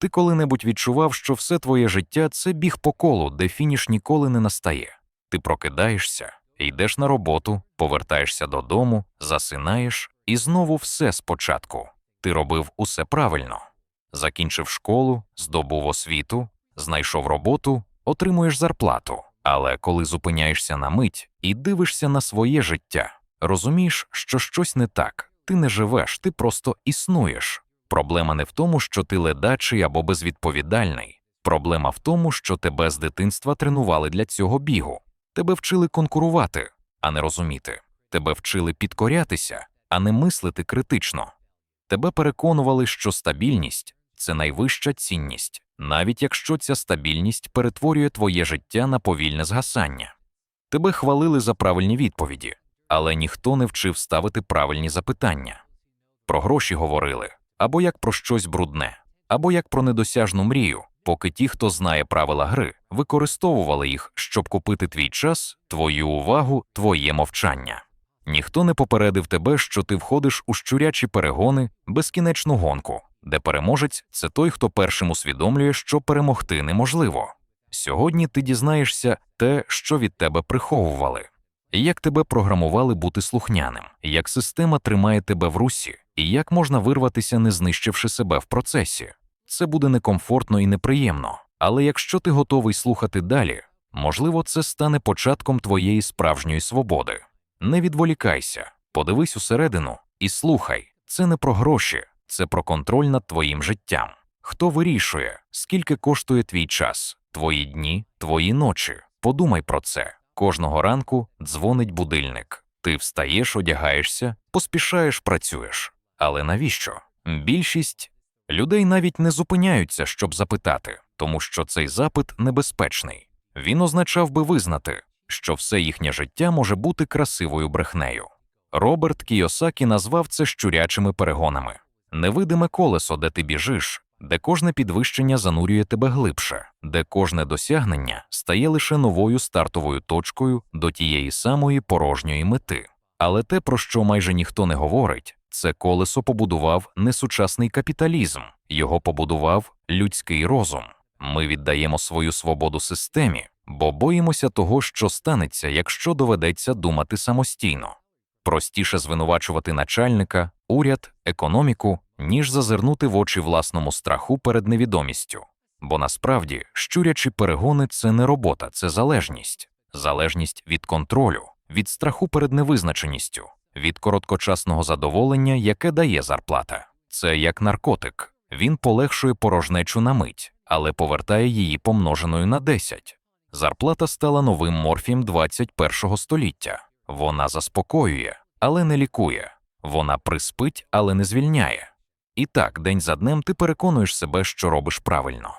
Ти коли-небудь відчував, що все твоє життя це біг по колу, де фініш ніколи не настає. Ти прокидаєшся, йдеш на роботу, повертаєшся додому, засинаєш, і знову все спочатку. Ти робив усе правильно. Закінчив школу, здобув освіту, знайшов роботу, отримуєш зарплату. Але коли зупиняєшся на мить і дивишся на своє життя, розумієш, що щось не так, ти не живеш, ти просто існуєш. Проблема не в тому, що ти ледачий або безвідповідальний. Проблема в тому, що тебе з дитинства тренували для цього бігу. Тебе вчили конкурувати, а не розуміти. Тебе вчили підкорятися, а не мислити критично. Тебе переконували, що стабільність це найвища цінність, навіть якщо ця стабільність перетворює твоє життя на повільне згасання. Тебе хвалили за правильні відповіді, але ніхто не вчив ставити правильні запитання. Про гроші говорили або як про щось брудне, або як про недосяжну мрію, поки ті, хто знає правила гри, використовували їх, щоб купити твій час, твою увагу, твоє мовчання. Ніхто не попередив тебе, що ти входиш у щурячі перегони, безкінечну гонку, де переможець це той, хто першим усвідомлює, що перемогти неможливо. Сьогодні ти дізнаєшся те, що від тебе приховували, як тебе програмували бути слухняним, як система тримає тебе в русі, і як можна вирватися, не знищивши себе в процесі. Це буде некомфортно і неприємно, але якщо ти готовий слухати далі, можливо, це стане початком твоєї справжньої свободи. Не відволікайся, подивись усередину і слухай. Це не про гроші, це про контроль над твоїм життям. Хто вирішує, скільки коштує твій час, твої дні, твої ночі? Подумай про це. Кожного ранку дзвонить будильник. Ти встаєш, одягаєшся, поспішаєш, працюєш. Але навіщо? Більшість людей навіть не зупиняються, щоб запитати, тому що цей запит небезпечний. Він означав би визнати, що все їхнє життя може бути красивою брехнею. Роберт Кійосакі назвав це щурячими перегонами невидиме колесо, де ти біжиш, де кожне підвищення занурює тебе глибше, де кожне досягнення стає лише новою стартовою точкою до тієї самої порожньої мети. Але те, про що майже ніхто не говорить, це колесо побудував не сучасний капіталізм, його побудував людський розум. Ми віддаємо свою свободу системі, бо боїмося того, що станеться, якщо доведеться думати самостійно. Простіше звинувачувати начальника, уряд, економіку, ніж зазирнути в очі власному страху перед невідомістю. Бо насправді щурячі перегони це не робота, це залежність, залежність від контролю, від страху перед невизначеністю, від короткочасного задоволення, яке дає зарплата. Це як наркотик. Він полегшує порожнечу на мить, але повертає її помноженою на 10. Зарплата стала новим морфієм 21 століття. Вона заспокоює, але не лікує. Вона приспить, але не звільняє. І так, день за днем ти переконуєш себе, що робиш правильно.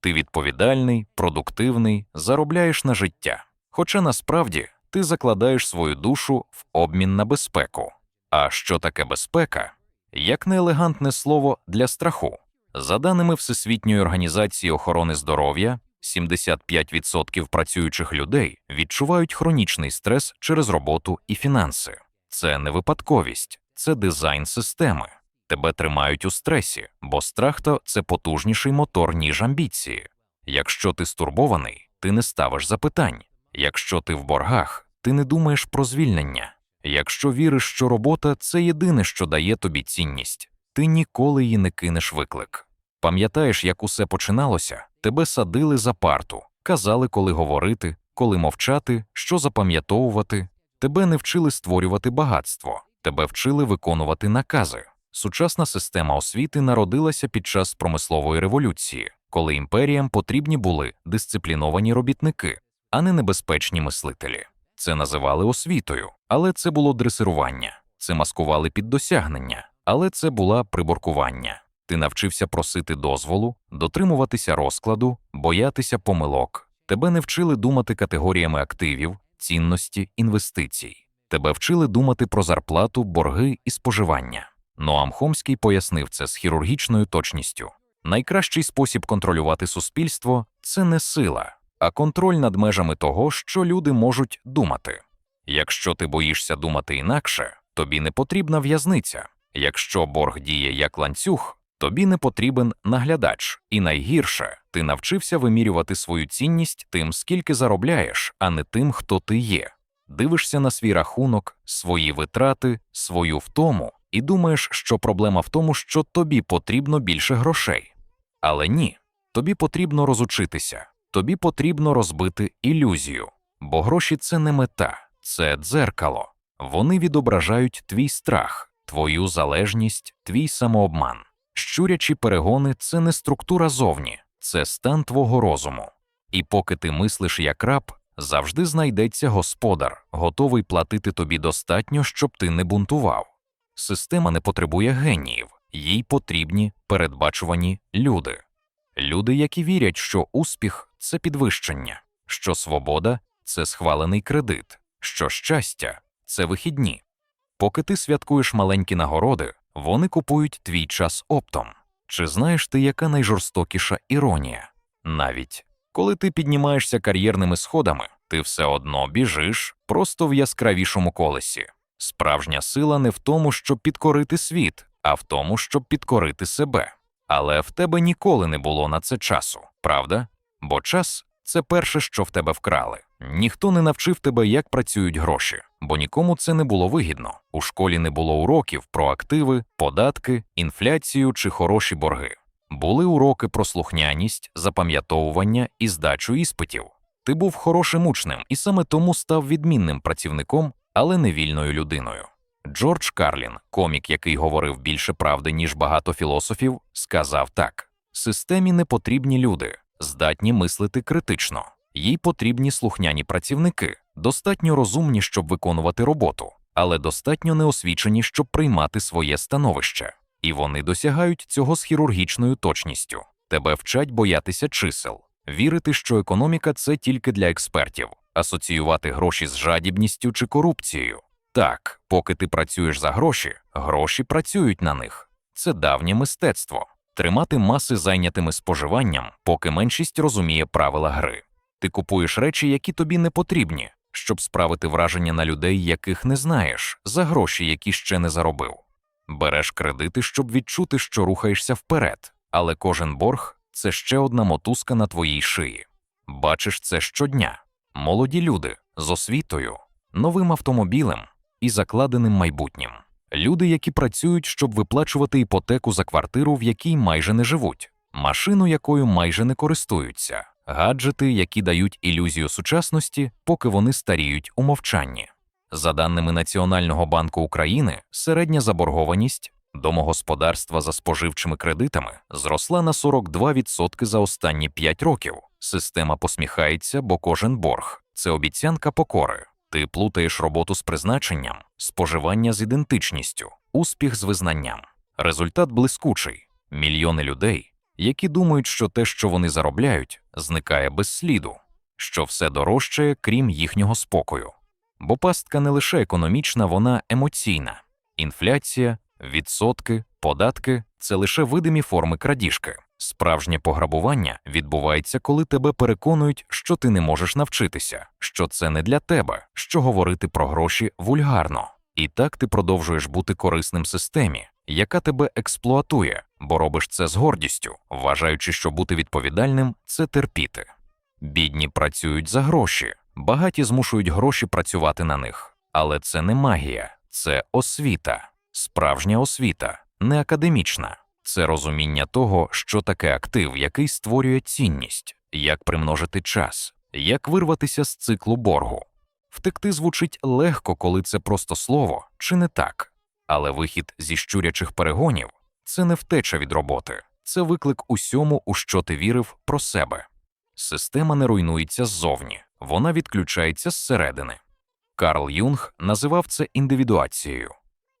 Ти відповідальний, продуктивний, заробляєш на життя. Хоча насправді ти закладаєш свою душу в обмін на безпеку. А що таке безпека? Як неелегантне слово для страху. За даними Всесвітньої організації охорони здоров'я, 75% працюючих людей відчувають хронічний стрес через роботу і фінанси. Це не випадковість, це дизайн системи. Тебе тримають у стресі, бо страх то це потужніший мотор, ніж амбіції. Якщо ти стурбований, ти не ставиш запитань. Якщо ти в боргах, ти не думаєш про звільнення. Якщо віриш, що робота це єдине, що дає тобі цінність, ти ніколи її не кинеш виклик. Пам'ятаєш, як усе починалося? Тебе садили за парту, казали, коли говорити, коли мовчати, що запам'ятовувати. Тебе не вчили створювати багатство, тебе вчили виконувати накази. Сучасна система освіти народилася під час промислової революції, коли імперіям потрібні були дисципліновані робітники, а не небезпечні мислителі. Це називали освітою, але це було дресирування, це маскували під досягнення, але це була приборкування. Ти навчився просити дозволу, дотримуватися розкладу, боятися помилок. Тебе не вчили думати категоріями активів, цінності, інвестицій. Тебе вчили думати про зарплату, борги і споживання. Ноам Хомський пояснив це з хірургічною точністю. Найкращий спосіб контролювати суспільство це не сила, а контроль над межами того, що люди можуть думати. Якщо ти боїшся думати інакше, тобі не потрібна в'язниця. Якщо борг діє як ланцюг, Тобі не потрібен наглядач, і найгірше, ти навчився вимірювати свою цінність тим, скільки заробляєш, а не тим, хто ти є. Дивишся на свій рахунок, свої витрати, свою втому, і думаєш, що проблема в тому, що тобі потрібно більше грошей. Але ні, тобі потрібно розучитися, тобі потрібно розбити ілюзію, бо гроші це не мета, це дзеркало. Вони відображають твій страх, твою залежність, твій самообман. Щурячі перегони це не структура зовні, це стан твого розуму. І поки ти мислиш як раб, завжди знайдеться господар, готовий платити тобі достатньо, щоб ти не бунтував. Система не потребує геніїв, їй потрібні передбачувані люди. Люди, які вірять, що успіх це підвищення, що свобода це схвалений кредит, що щастя це вихідні. Поки ти святкуєш маленькі нагороди, вони купують твій час оптом. Чи знаєш ти, яка найжорстокіша іронія? Навіть коли ти піднімаєшся кар'єрними сходами, ти все одно біжиш просто в яскравішому колесі. Справжня сила не в тому, щоб підкорити світ, а в тому, щоб підкорити себе. Але в тебе ніколи не було на це часу, правда? Бо час це перше, що в тебе вкрали. Ніхто не навчив тебе, як працюють гроші, бо нікому це не було вигідно. У школі не було уроків про активи, податки, інфляцію чи хороші борги. Були уроки про слухняність, запам'ятовування і здачу іспитів. Ти був хорошим учнем і саме тому став відмінним працівником, але не вільною людиною. Джордж Карлін, комік, який говорив більше правди, ніж багато філософів, сказав так: системі не потрібні люди, здатні мислити критично, їй потрібні слухняні працівники, достатньо розумні, щоб виконувати роботу, але достатньо неосвічені, щоб приймати своє становище, і вони досягають цього з хірургічною точністю. Тебе вчать боятися чисел, вірити, що економіка це тільки для експертів, асоціювати гроші з жадібністю чи корупцією. Так, поки ти працюєш за гроші, гроші працюють на них. Це давнє мистецтво тримати маси зайнятими споживанням, поки меншість розуміє правила гри. Ти купуєш речі, які тобі не потрібні, щоб справити враження на людей, яких не знаєш, за гроші, які ще не заробив. Береш кредити, щоб відчути, що рухаєшся вперед, але кожен борг це ще одна мотузка на твоїй шиї. Бачиш це щодня. Молоді люди з освітою, новим автомобілем і закладеним майбутнім. Люди, які працюють, щоб виплачувати іпотеку за квартиру, в якій майже не живуть, машину, якою майже не користуються, гаджети, які дають ілюзію сучасності, поки вони старіють у мовчанні. За даними Національного банку України, середня заборгованість домогосподарства за споживчими кредитами зросла на 42% за останні 5 років. Система посміхається, бо кожен борг це обіцянка покори. Ти плутаєш роботу з призначенням, споживання з ідентичністю, успіх з визнанням. Результат блискучий мільйони людей, які думають, що те, що вони заробляють, зникає без сліду, що все дорожчає, крім їхнього спокою. Бо пастка не лише економічна, вона емоційна. Інфляція, відсотки, податки це лише видимі форми крадіжки. Справжнє пограбування відбувається, коли тебе переконують, що ти не можеш навчитися, що це не для тебе, що говорити про гроші вульгарно. І так ти продовжуєш бути корисним системі, яка тебе експлуатує, бо робиш це з гордістю, вважаючи, що бути відповідальним це терпіти. Бідні працюють за гроші, багаті змушують гроші працювати на них. Але це не магія, це освіта, справжня освіта, не академічна. Це розуміння того, що таке актив, який створює цінність, як примножити час, як вирватися з циклу боргу. Втекти звучить легко, коли це просто слово, чи не так, але вихід зі щурячих перегонів це не втеча від роботи, це виклик усьому, у що ти вірив про себе. Система не руйнується ззовні, вона відключається зсередини. Карл Юнг називав це індивідуацією.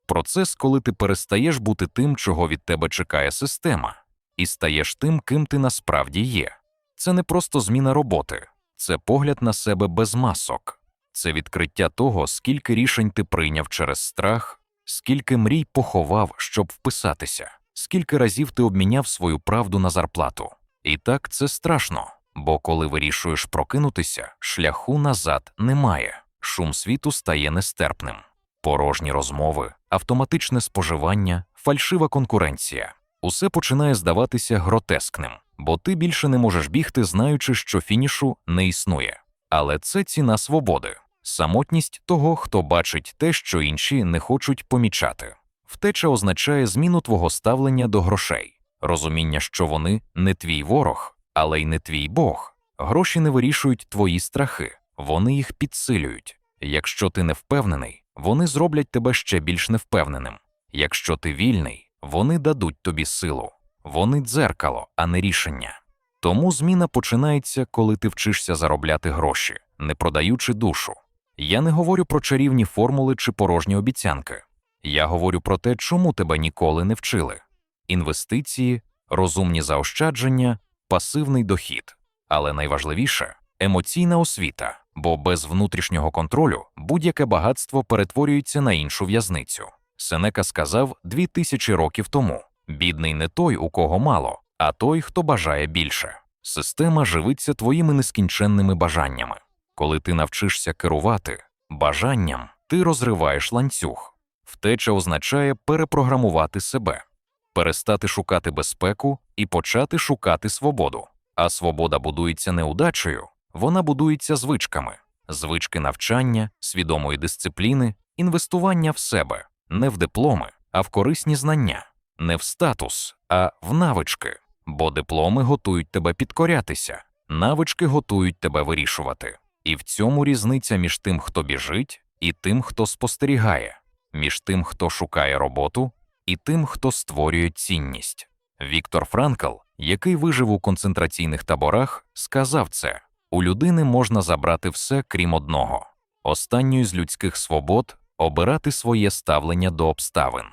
Процес, коли ти перестаєш бути тим, чого від тебе чекає система, і стаєш тим, ким ти насправді є. Це не просто зміна роботи, це погляд на себе без масок, це відкриття того, скільки рішень ти прийняв через страх, скільки мрій поховав, щоб вписатися, скільки разів ти обміняв свою правду на зарплату. І так це страшно, бо коли вирішуєш прокинутися, шляху назад немає, шум світу стає нестерпним порожні розмови, автоматичне споживання, фальшива конкуренція. усе починає здаватися гротескним, бо ти більше не можеш бігти, знаючи, що фінішу не існує. Але це ціна свободи, самотність того, хто бачить те, що інші не хочуть помічати. Втеча означає зміну твого ставлення до грошей, розуміння, що вони не твій ворог, але й не твій Бог. Гроші не вирішують твої страхи, вони їх підсилюють. Якщо ти не впевнений, вони зроблять тебе ще більш невпевненим. Якщо ти вільний, вони дадуть тобі силу. Вони дзеркало, а не рішення. Тому зміна починається, коли ти вчишся заробляти гроші, не продаючи душу. Я не говорю про чарівні формули чи порожні обіцянки. Я говорю про те, чому тебе ніколи не вчили: інвестиції, розумні заощадження, пасивний дохід. Але найважливіше емоційна освіта, бо без внутрішнього контролю будь-яке багатство перетворюється на іншу в'язницю. Сенека сказав дві тисячі років тому: бідний не той, у кого мало, а той, хто бажає більше. Система живиться твоїми нескінченними бажаннями. Коли ти навчишся керувати бажанням, ти розриваєш ланцюг. Втеча означає перепрограмувати себе, перестати шукати безпеку і почати шукати свободу. А свобода будується не удачею, вона будується звичками, звички навчання, свідомої дисципліни, інвестування в себе, не в дипломи, а в корисні знання, не в статус, а в навички, бо дипломи готують тебе підкорятися, навички готують тебе вирішувати. І в цьому різниця між тим, хто біжить, і тим, хто спостерігає, між тим, хто шукає роботу, і тим, хто створює цінність. Віктор Франкл, який вижив у концентраційних таборах, сказав це у людини можна забрати все, крім одного останньої з людських свобод обирати своє ставлення до обставин.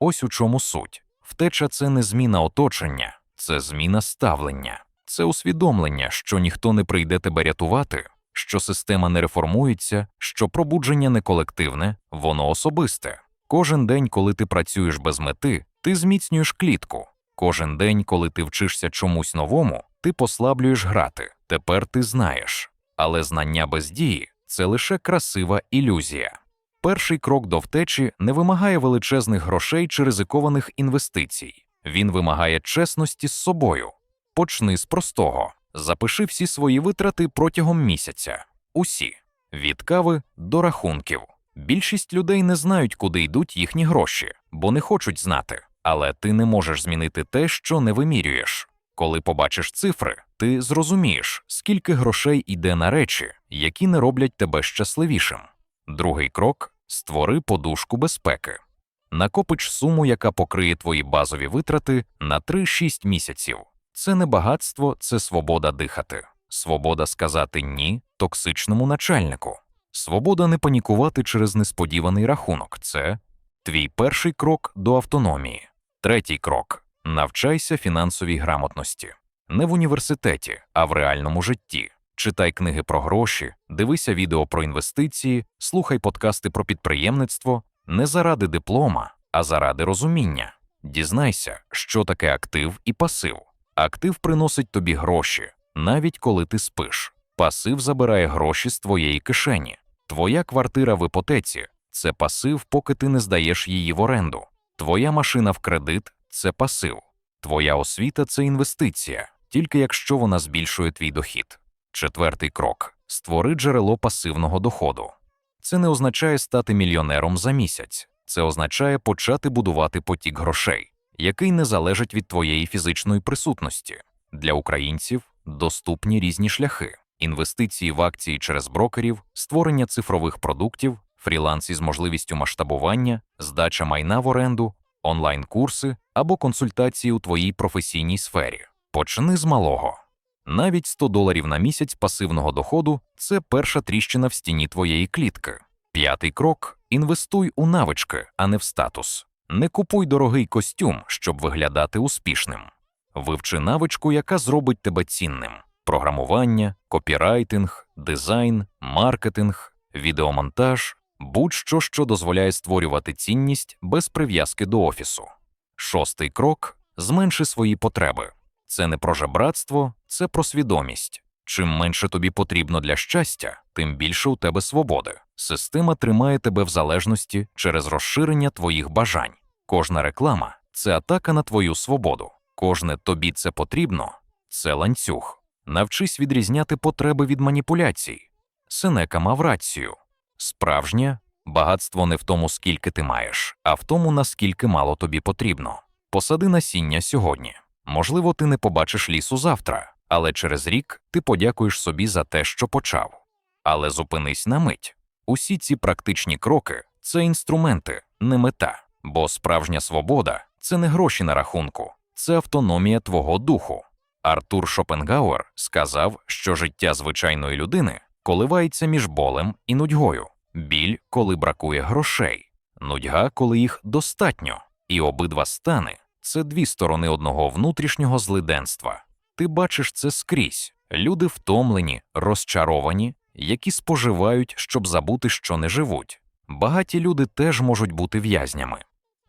Ось у чому суть. Втеча це не зміна оточення, це зміна ставлення, це усвідомлення, що ніхто не прийде тебе рятувати, що система не реформується, що пробудження не колективне, воно особисте. Кожен день, коли ти працюєш без мети, ти зміцнюєш клітку. Кожен день, коли ти вчишся чомусь новому, ти послаблюєш грати. Тепер ти знаєш. Але знання без дії це лише красива ілюзія. Перший крок до втечі не вимагає величезних грошей чи ризикованих інвестицій. Він вимагає чесності з собою. Почни з простого. Запиши всі свої витрати протягом місяця. Усі від кави до рахунків. Більшість людей не знають, куди йдуть їхні гроші, бо не хочуть знати. Але ти не можеш змінити те, що не вимірюєш. Коли побачиш цифри, ти зрозумієш, скільки грошей йде на речі, які не роблять тебе щасливішим. Другий крок створи подушку безпеки. Накопич суму, яка покриє твої базові витрати на 3-6 місяців. Це не багатство, це свобода дихати, свобода сказати ні токсичному начальнику, свобода не панікувати через несподіваний рахунок. Це твій перший крок до автономії. Третій крок навчайся фінансовій грамотності. Не в університеті, а в реальному житті. Читай книги про гроші, дивися відео про інвестиції, слухай подкасти про підприємництво не заради диплома, а заради розуміння. Дізнайся, що таке актив і пасив. Актив приносить тобі гроші, навіть коли ти спиш. Пасив забирає гроші з твоєї кишені. Твоя квартира в іпотеці це пасив, поки ти не здаєш її в оренду. Твоя машина в кредит це пасив. Твоя освіта це інвестиція, тільки якщо вона збільшує твій дохід. Четвертий крок створи джерело пасивного доходу. Це не означає стати мільйонером за місяць, це означає почати будувати потік грошей, який не залежить від твоєї фізичної присутності. Для українців доступні різні шляхи: інвестиції в акції через брокерів, створення цифрових продуктів, фріланс із можливістю масштабування, здача майна в оренду, онлайн-курси або консультації у твоїй професійній сфері. Почни з малого. Навіть 100 доларів на місяць пасивного доходу це перша тріщина в стіні твоєї клітки. П'ятий крок інвестуй у навички, а не в статус. Не купуй дорогий костюм, щоб виглядати успішним. Вивчи навичку, яка зробить тебе цінним: програмування, копірайтинг, дизайн, маркетинг, відеомонтаж, будь-що, що дозволяє створювати цінність без прив'язки до офісу. Шостий крок зменши свої потреби. Це не про жебратство, це про свідомість. Чим менше тобі потрібно для щастя, тим більше у тебе свободи. Система тримає тебе в залежності через розширення твоїх бажань. Кожна реклама це атака на твою свободу. Кожне тобі це потрібно це ланцюг. Навчись відрізняти потреби від маніпуляцій. Сенека мав рацію. Справжнє багатство не в тому, скільки ти маєш, а в тому, наскільки мало тобі потрібно. Посади насіння сьогодні. Можливо, ти не побачиш лісу завтра, але через рік ти подякуєш собі за те, що почав. Але зупинись на мить. Усі ці практичні кроки це інструменти, не мета, бо справжня свобода це не гроші на рахунку, це автономія твого духу. Артур Шопенгауер сказав, що життя звичайної людини коливається між болем і нудьгою, біль, коли бракує грошей, нудьга, коли їх достатньо, і обидва стани це дві сторони одного внутрішнього злиденства. Ти бачиш це скрізь. Люди втомлені, розчаровані, які споживають, щоб забути, що не живуть. Багаті люди теж можуть бути в'язнями,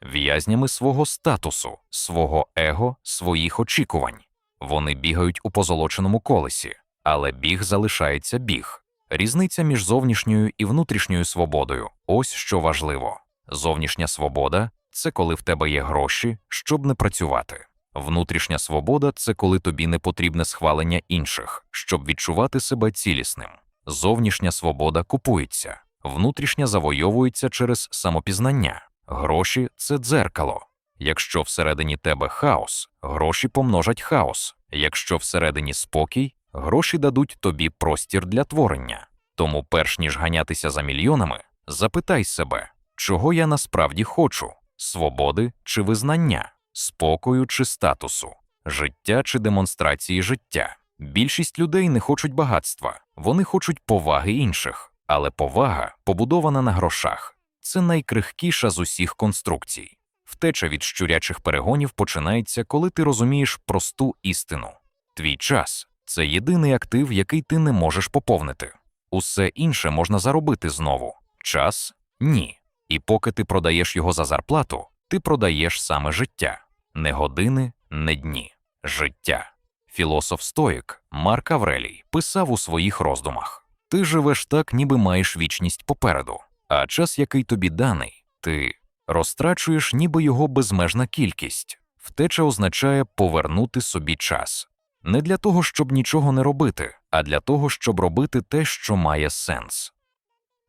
в'язнями свого статусу, свого его, своїх очікувань. Вони бігають у позолоченому колесі, але біг залишається біг. Різниця між зовнішньою і внутрішньою свободою ось що важливо. Зовнішня свобода це коли в тебе є гроші, щоб не працювати. Внутрішня свобода це коли тобі не потрібне схвалення інших, щоб відчувати себе цілісним. Зовнішня свобода купується, внутрішня завойовується через самопізнання. Гроші це дзеркало. Якщо всередині тебе хаос, гроші помножать хаос. Якщо всередині спокій, гроші дадуть тобі простір для творення. Тому, перш ніж ганятися за мільйонами, запитай себе, чого я насправді хочу: свободи чи визнання, спокою чи статусу, життя чи демонстрації життя. Більшість людей не хочуть багатства, вони хочуть поваги інших, але повага, побудована на грошах, це найкрихкіша з усіх конструкцій. Втеча від щурячих перегонів починається, коли ти розумієш просту істину. Твій час це єдиний актив, який ти не можеш поповнити. Усе інше можна заробити знову. Час ні. І поки ти продаєш його за зарплату, ти продаєш саме життя, не години, не дні, життя. Філософ стоїк Марк Аврелій писав у своїх роздумах: Ти живеш так, ніби маєш вічність попереду, а час, який тобі даний, ти розтрачуєш ніби його безмежна кількість. Втеча означає повернути собі час. Не для того, щоб нічого не робити, а для того, щоб робити те, що має сенс.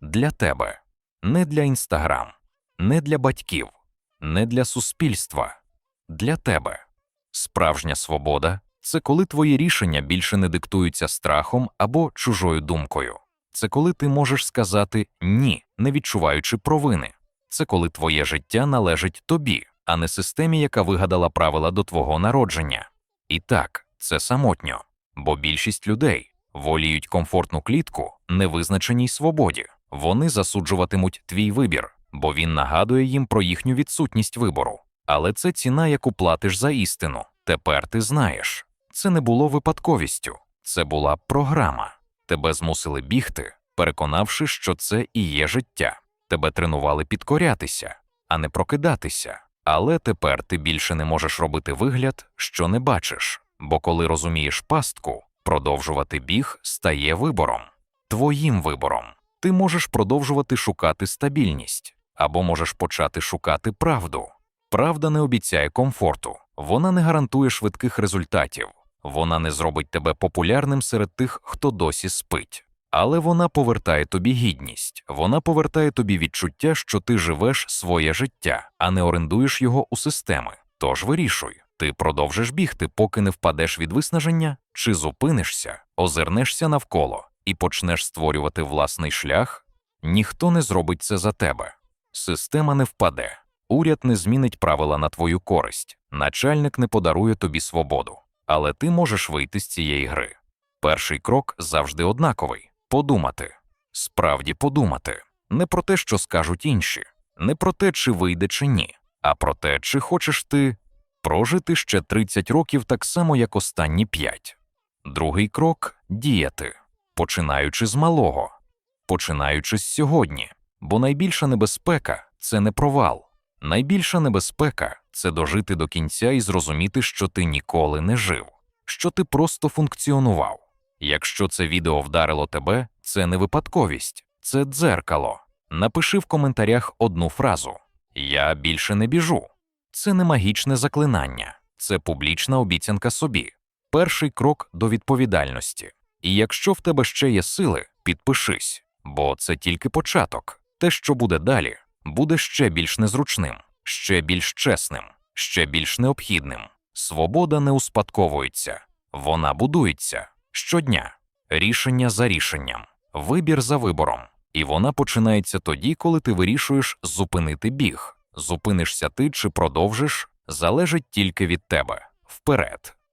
Для тебе, не для інстаграм, не для батьків, не для суспільства, для тебе. Справжня свобода це коли твої рішення більше не диктуються страхом або чужою думкою. Це коли ти можеш сказати ні, не відчуваючи провини. Це коли твоє життя належить тобі, а не системі, яка вигадала правила до твого народження. І так, це самотньо, бо більшість людей воліють комфортну клітку невизначеній свободі. Вони засуджуватимуть твій вибір, бо він нагадує їм про їхню відсутність вибору. Але це ціна, яку платиш за істину. Тепер ти знаєш. Це не було випадковістю, це була програма. Тебе змусили бігти, переконавши, що це і є життя. Тебе тренували підкорятися, а не прокидатися. Але тепер ти більше не можеш робити вигляд, що не бачиш, бо коли розумієш пастку, продовжувати біг стає вибором, твоїм вибором. Ти можеш продовжувати шукати стабільність, або можеш почати шукати правду. Правда не обіцяє комфорту, вона не гарантує швидких результатів, вона не зробить тебе популярним серед тих, хто досі спить. Але вона повертає тобі гідність, вона повертає тобі відчуття, що ти живеш своє життя, а не орендуєш його у системи. Тож вирішуй, ти продовжиш бігти, поки не впадеш від виснаження, чи зупинишся, озирнешся навколо і почнеш створювати власний шлях. Ніхто не зробить це за тебе. Система не впаде, уряд не змінить правила на твою користь, начальник не подарує тобі свободу, але ти можеш вийти з цієї гри. Перший крок завжди однаковий подумати, справді подумати, не про те, що скажуть інші, не про те, чи вийде чи ні, а про те, чи хочеш ти прожити ще 30 років так само, як останні 5. Другий крок діяти, починаючи з малого, починаючи з сьогодні, бо найбільша небезпека це не провал. Найбільша небезпека це дожити до кінця і зрозуміти, що ти ніколи не жив, що ти просто функціонував. Якщо це відео вдарило тебе, це не випадковість, це дзеркало. Напиши в коментарях одну фразу: Я більше не біжу. Це не магічне заклинання, це публічна обіцянка собі, перший крок до відповідальності. І якщо в тебе ще є сили, підпишись, бо це тільки початок. Те, що буде далі, буде ще більш незручним, ще більш чесним, ще більш необхідним. Свобода не успадковується, вона будується щодня, рішення за рішенням, вибір за вибором. І вона починається тоді, коли ти вирішуєш зупинити біг. Зупинишся ти чи продовжиш, залежить тільки від тебе. Вперед.